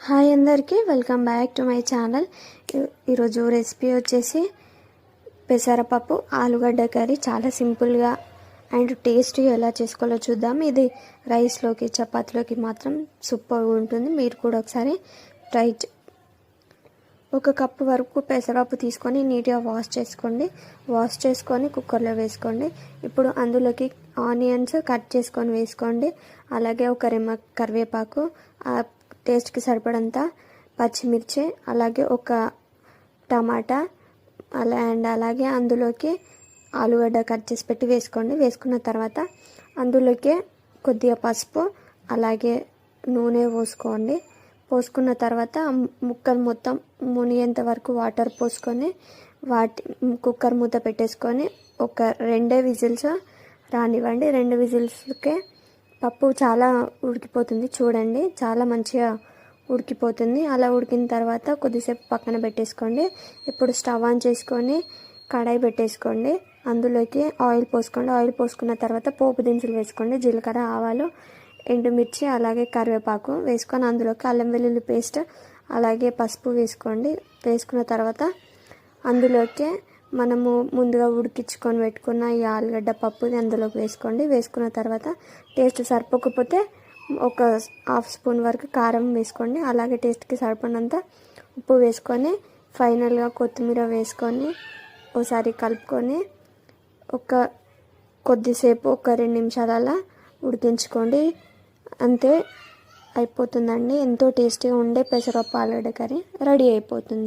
Hi అందరికీ welcome back to my channel. ఈరోజు recipe వచ్చేసి పెసరపప్పు ఆలుగడ్డ కర్రీ. చాలా సింపుల్గా అండ్ టేస్ట్ ఎలా చేసుకోవాలో చూద్దాం. ఇది రైస్లోకి చపాతీలోకి మాత్రం సూపర్గా ఉంటుంది. మీరు కూడా ఒకసారి ట్రై చే- ఒక కప్పు వరకు పెసరపప్పు తీసుకొని నీట్గా వాష్ చేసుకోండి. వాష్ చేసుకొని కుక్కర్లో వేసుకోండి. ఇప్పుడు అందులోకి ఆనియన్స్ కట్ చేసుకొని వేసుకోండి. అలాగే ఒక రెమ్మ కరివేపాకు టేస్ట్కి సరిపడంత పచ్చిమిర్చి అలాగే ఒక టమాటా అలా అండ్ అలాగే అందులోకి ఆలుగడ్డ కట్ చేసి పెట్టి వేసుకోండి. వేసుకున్న తర్వాత అందులోకి కొద్దిగా పసుపు అలాగే నూనె పోసుకోండి. పోసుకున్న తర్వాత ముక్కలు మొత్తం మునిగేంత వరకు వాటర్ పోసుకొని వాటి కుక్కర్ మూత పెట్టేసుకొని ఒక రెండే విజిల్స్ రానివ్వండి. రెండు విజిల్స్కే పప్పు చాలా ఉడికిపోతుంది. చూడండి చాలా మంచిగా ఉడికిపోతుంది. అలా ఉడికిన తర్వాత కొద్దిసేపు పక్కన పెట్టేసుకోండి. ఇప్పుడు స్టవ్ ఆన్ చేసుకొని కడాయి పెట్టేసుకోండి. అందులోకి ఆయిల్ పోసుకోండి. ఆయిల్ పోసుకున్న తర్వాత పోపు దినుసులు వేసుకోండి. జీలకర్ర ఆవాలు ఎండుమిర్చి అలాగే కరివేపాకు వేసుకొని అందులోకి అల్లం వెల్లుల్లి పేస్ట్ అలాగే పసుపు వేసుకోండి. వేసుకున్న తర్వాత అందులోకి మనము ముందుగా ఉడికించుకొని పెట్టుకున్న ఈ ఆలుగడ్డ పప్పుని అందులోకి వేసుకోండి. వేసుకున్న తర్వాత టేస్ట్ సరిపోకపోతే ఒక హాఫ్ స్పూన్ వరకు కారం వేసుకోండి. అలాగే టేస్ట్కి సరిపడినంత ఉప్పు వేసుకొని ఫైనల్గా కొత్తిమీర వేసుకొని ఒకసారి కలుపుకొని ఒక కొద్దిసేపు ఒక రెండు నిమిషాల అలా ఉడికించుకోండి. అంతే అయిపోతుందండి. ఎంతో టేస్టీగా ఉండే పెసరపప్పు ఆలుగడ్డ కర్రీ రెడీ అయిపోతుంది.